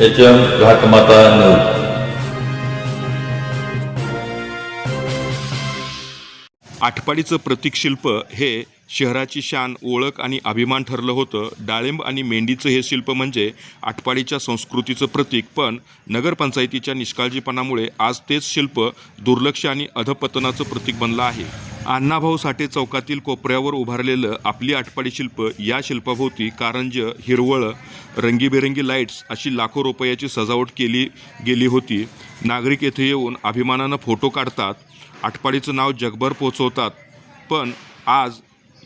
H M Ghatmata news आठपाडीचं प्रतीक शिल्प हे शहराची शान ओळख आणि अभिमान ठरलं होतं. डाळिंब आणि मेंढीचं हे शिल्प म्हणजे आठपाडीच्या संस्कृतीचं प्रतीक. पण नगरपंचायतीच्या निष्काळजीपणामुळे आज तेच शिल्प दुर्लक्ष आणि अधपतनाचं प्रतीक बनलं आहे. अण्णाभाऊ साठे चौकातील कोपऱ्यावर उभारलेलं आपली आटपाडी शिल्प या शिल्पाभोवती कारंज हिरवळ रंगीबेरंगी लाईट्स अशी लाखो रुपयाची सजावट केली गेली होती. नागरिक येथे येऊन अभिमानानं फोटो काढतात. आटपाडीचं नाव जगभर पोचवतात. पण आज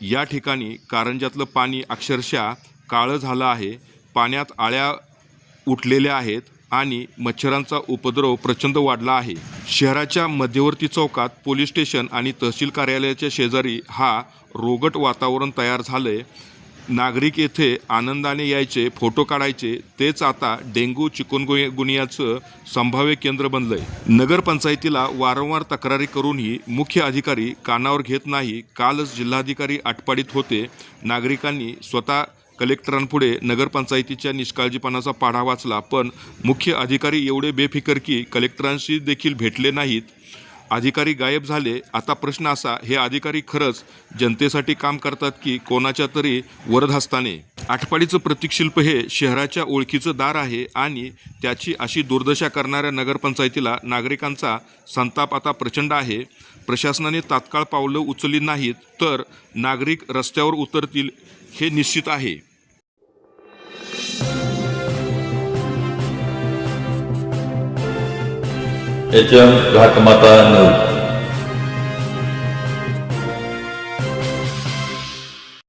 या ठिकाणी कारंजातलं पाणी अक्षरशः काळं झालं आहे. पाण्यात आळ्या उठलेल्या आहेत आणि मच्छरांचा उपद्रव प्रचंड वाढला आहे. शहराच्या मध्यवर्ती चौकात पोलीस स्टेशन आणि तहसील कार्यालयाच्या शेजारी हा रोगट वातावरण तयार झाले नागरिक येथे आनंदाने यायचे फोटो काढायचे. तेच आता डेंग्यू चिकनगुनियाचं संभाव्य केंद्र बनलं आहे नगरपंचायतीला वारंवार तक्रारी करूनही मुख्य अधिकारी कानावर घेत नाही. कालच जिल्हाधिकारी आटपाडीत होते. नागरिकांनी स्वतः कलेक्टरांपुढे नगरपंचायतीच्या निष्काळजीपणाचा पाढा वाचला पण मुख्य अधिकारी एवढे बेफिकर की कलेक्टरांशी देखील भेटले नाहीत. अधिकारी गायब झाले. आता प्रश्न असा हे अधिकारी खरंच जनतेसाठी काम करतात की कोणाच्या तरी वरदहस्ताने? आठपाडीचं प्रतीकशिल्प हे शहराच्या ओळखीचं दार आहे आणि त्याची अशी दुर्दशा करणाऱ्या नगरपंचायतीला नागरिकांचा संताप आता प्रचंड आहे. प्रशासनाने तात्काळ पावलं उचलली नाहीत तर नागरिक रस्त्यावर उतरतील हे निश्चित आहे. H M Ghatmata news